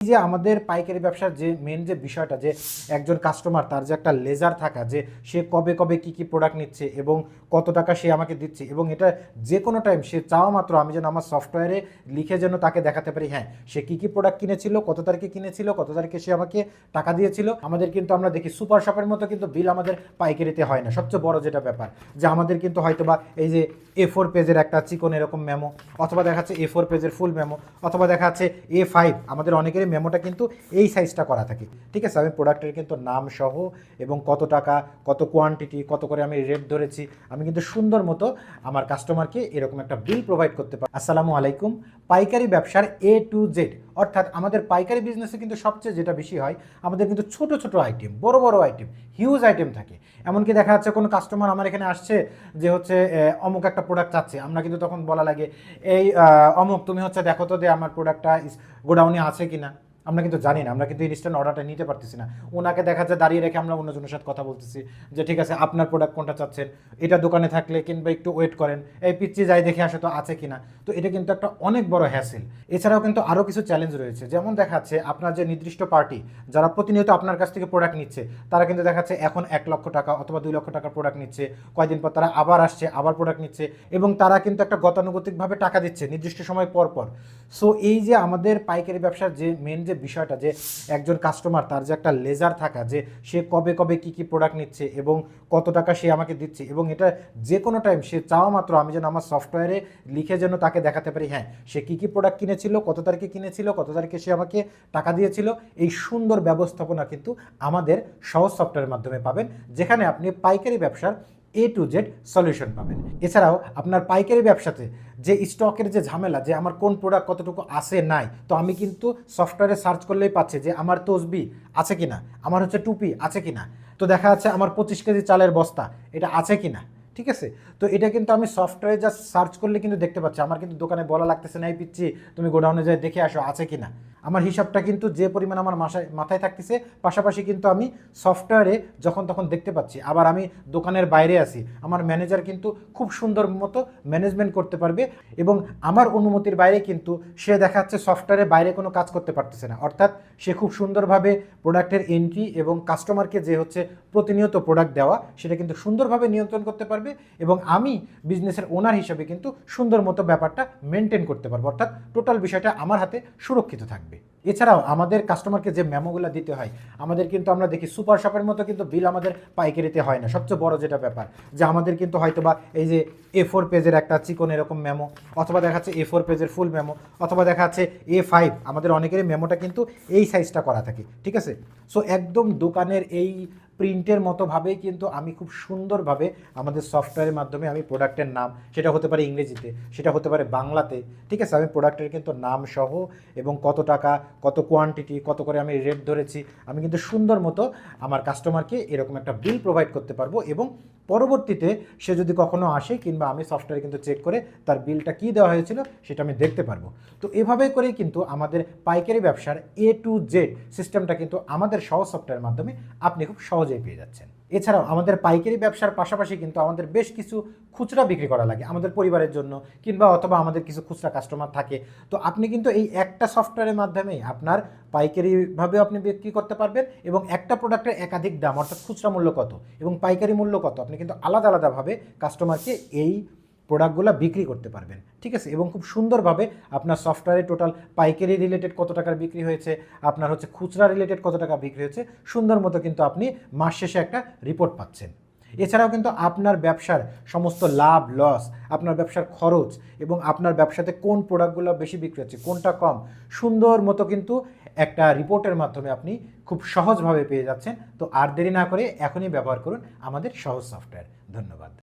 যে আমাদের পাইকারি ব্যবসার যে মেন যে বিষয়টা, যে একজন কাস্টমার তার যে একটা লেজার থাকা, যে সে কবে কবে কি কি প্রোডাক্ট নিচ্ছে এবং কত টাকা সে আমাকে দিচ্ছে এবং এটা যে কোনো টাইম সে চাওয়া মাত্র আমি যেন আমার সফটওয়্যারে লিখে যেন তাকে দেখাতে পারি হ্যাঁ সে কি কি প্রোডাক্ট কিনেছিল, কত তারিখে কিনেছিল, কত তারিখে সে আমাকে টাকা দিয়েছিল। আমাদের কিন্তু আমরা দেখি সুপার শপের মতো কিন্তু বিল আমাদের পাইকারিতে হয় না। সবচেয়ে বড় যেটা ব্যাপার, যে আমাদের কিন্তু হয়তো বা এই যে এ ফোর পেজের একটা চিকন এরকম মেমো অথবা দেখা যাচ্ছে এ ফোর পেজের ফুল মেমো অথবা দেখা যাচ্ছে এ ফাইভ আমাদের অনেকেরই মেমোটা কিন্তু এই সাইজটা করা থাকে। ঠিক আছে? আমি প্রোডাক্টের কিন্তু নাম সহ এবং কত টাকা, কত কোয়ান্টিটি কত করে আমি রেট ধরেছি, আমি কিন্তু সুন্দর মতো আমার কাস্টমারকে এরকম একটা বিল প্রোভাইড করতে পারি আসসালামু আলাইকুম। পাইকারি ব্যবসার এ টু জেড অর্থাৎ আমাদের পাইকারি বিজনেসে কিন্তু সবচেয়ে যেটা বেশি হয়, আমাদের কিন্তু ছোট ছোট আইটেম বড় বড় আইটেম হিউজ আইটেম থাকে। এমনকি দেখা যাচ্ছে কোনো কাস্টমার আমার এখানে আসছে যে হচ্ছে অমুক একটা প্রোডাক্ট চাচ্ছে। আমরা কিন্তু তখন বলা লাগে, এই অমুক, তুমি হচ্ছে দেখো তো যে আমার প্রোডাক্টটা গোডাউনে আছে কিনা? আমরা কিন্তু জানি না, আমরা কিন্তু ইনস্ট্যান্ট অর্ডারটা নিতে পারতেছি না। ওনাকে দেখা যায় দাঁড়িয়ে রেখে আমরা অন্যজনের সাথে কথা বলতেছি যে, ঠিক আছে, আপনার প্রোডাক্ট কোনটা চাচ্ছেন? এটা দোকানে থাকলে কিংবা একটু ওয়েট করেন। এই পিচ্ছি যাই দেখে আসে তো আছে কিনা? তো এটা কিন্তু একটা অনেক বড় হ্যাসেল এছাড়াও কিন্তু আরও কিছু চ্যালেঞ্জ রয়েছে। যেমন দেখাচ্ছে আপনার যে নির্দিষ্ট পার্টি যারা প্রতিনিয়ত আপনার কাছ থেকে প্রোডাক্ট নিচ্ছে, তারা কিন্তু দেখাচ্ছে এখন এক লক্ষ টাকা অথবা দুই লক্ষ টাকার প্রোডাক্ট নিচ্ছে। কয়দিন পর তারা আবার আসছে, আবার প্রোডাক্ট নিচ্ছে এবং তারা কিন্তু একটা গতানুগতিকভাবে টাকা দিচ্ছে নির্দিষ্ট সময় পর পর। সো এই যে আমাদের পাইকারি ব্যবসার যে মেন যে বিষয়টা যে একজন কাস্টমার তার যে একটা লেজার থাকা, যে সে কবে কবে কি কি প্রোডাক্ট নিচ্ছে এবং কত টাকা সে আমাকে দিচ্ছে এবং এটা যে কোনো টাইম সে চাওয়া মাত্র আমি যেন আমার সফটওয়্যারে লিখে যেন তাকে দেখাতে পারি হ্যাঁ সে কি কি প্রোডাক্ট কিনেছিল, কত তারিখে কিনেছিল, কত তারিখে সে আমাকে টাকা দিয়েছিল, এই সুন্দর ব্যবস্থাপনা কিন্তু আমাদের সহজ সফটওয়্যারের মাধ্যমে পাবেন, যেখানে আপনি পাইকারি ব্যবসার এ টু জেড সলিউশন পাবেন। এছাড়াও আপনার পাইকারি ব্যবসাতে যে স্টকের যে ঝামেলা, যে আমার কোন প্রোডাক্ট কতটুকু আছে নাই, তো আমি কিন্তু সফটওয়্যারে সার্চ করলেই পাচ্ছি যে আমার তসবি আছে কিনা, আমার হচ্ছে টুপি আছে কিনা। তো দেখা যাচ্ছে আমার পঁচিশ কেজি চালের বস্তা, এটা আছে কিনা? ঠিক আছে? তো এটা কিন্তু আমি সফটওয়্যারে জাস্ট সার্চ করলে কিন্তু দেখতে পাচ্ছি। আমার কিন্তু দোকানে বলা লাগতেছে না, এই পিচ্ছি, তুমি গোডাউনে যাই দেখে আসো, আছে কিনা? আমার হিসাবটা কিন্তু যে পরিমাণ আমার মাথায় মাথায় থাকতেছে, পাশাপাশি কিন্তু আমি সফটওয়্যারে যখন তখন দেখতে পাচ্ছি। আবার আমি দোকানের বাইরে আছি। আমার ম্যানেজার কিন্তু খুব সুন্দর মতো ম্যানেজমেন্ট করতে পারবে এবং আমার অনুমতির বাইরে কিন্তু সে দেখা যাচ্ছে সফটওয়্যারে বাইরে কোনো কাজ করতে পারতেছে না। অর্থাৎ সে খুব সুন্দরভাবে প্রোডাক্টের এন্ট্রি এবং কাস্টমারকে যে হচ্ছে প্রতিনিয়ত প্রোডাক্ট দেওয়া, সেটা কিন্তু সুন্দরভাবে নিয়ন্ত্রণ করতে পারবে এবং আমি বিজনেসের ওনার হিসেবে কিন্তু সুন্দর মতো ব্যাপারটা মেনটেন করতে পারব। অর্থাৎ টোটাল বিষয়টা আমার হাতে সুরক্ষিত থাকবে। এছাড়াও আমাদের কাস্টমারকে যে মেমোগুলো দিতে হয়, আমাদের কিন্তু আমরা দেখি সুপার শপের মতো কিন্তু বিল আমাদের পাইকারিতে হয় না। সবচেয়ে বড় যেটা ব্যাপার, যে আমাদের কিন্তু হয়তো বা এই যে এ ফোর পেজের একটা চিকন এরকম মেমো অথবা দেখা যাচ্ছে এ ফোর পেজের ফুল মেমো অথবা দেখা যাচ্ছে এ ফাইভ আমাদের অনেকেরই মেমোটা কিন্তু এই সাইজটা করা থাকে, ঠিক আছে? সো একদম দোকানের এই প্রিন্টের মতোভাবেই কিন্তু আমি খুব সুন্দরভাবে আমাদের সফটওয়্যারের মাধ্যমে আমি প্রোডাক্টের নাম, সেটা হতে পারে ইংরেজিতে, সেটা হতে পারে বাংলাতে, ঠিক আছে? আমি প্রোডাক্টের কিন্তু নাম সহ এবং কত টাকা, কত কোয়ান্টিটি কত করে আমি রেট ধরেছি, আমি কিন্তু সুন্দর মতো আমার কাস্টমারকে এরকম একটা বিল প্রোভাইড করতে পারব এবং পরবর্তীতে সে যদি কখনো আসে কিংবা আমি সফটওয়্যারে কিন্তু চেক করে তার বিলটা কি দেওয়া হয়েছিল সেটা আমি দেখতে পারব। তো এভাবে করেই কিন্তু আমাদের পাইকারি ব্যবসার এ টু জেড সিস্টেমটা কিন্তু আমাদের সহজ সফটওয়্যারের মাধ্যমে আপনি খুব সহজেই পেয়ে যাচ্ছেন। এছাড়াও আমাদের পাইকারি ব্যবসার পাশাপাশি কিন্তু আমাদের বেশ কিছু খুচরা বিক্রি করা লাগে আমাদের পরিবারের জন্য কিংবা অথবা আমাদের কিছু খুচরা কাস্টমার থাকে। তো আপনি কিন্তু এই একটা সফটওয়্যারের মাধ্যমে আপনার পাইকারিভাবে আপনি বিক্রি করতে পারবেন এবং একটা প্রোডাক্টের একাধিক দাম, অর্থাৎ খুচরা মূল্য কত এবং পাইকারি মূল্য কত, আপনি কিন্তু আলাদা আলাদাভাবে কাস্টমারকে এই প্রোডাক্টগুলো বিক্রি করতে পারবেন। ঠিক আছে? এবং খুব সুন্দরভাবে আপনার সফটওয়্যারে টোটাল পাইকারি রিলেটেড কত টাকার বিক্রি হয়েছে, আপনার হচ্ছে খুচরা রিলেটেড কত টাকা বিক্রি হয়েছে, সুন্দর মতো কিন্তু আপনি মাস শেষে একটা রিপোর্ট পাচ্ছেন। এছাড়াও কিন্তু আপনার ব্যবসার সমস্ত লাভ লস আপনার ব্যবসার খরচ এবং আপনার ব্যবসাতে কোন প্রোডাক্টগুলো বেশি বিক্রি হচ্ছে, কোনটা কম, সুন্দর মতো কিন্তু একটা রিপোর্টের মাধ্যমে আপনি খুব সহজভাবে পেয়ে যাচ্ছেন। তো আর দেরি না করে এখনই ব্যবহার করুন আমাদের সহজ সফটওয়্যার। ধন্যবাদ।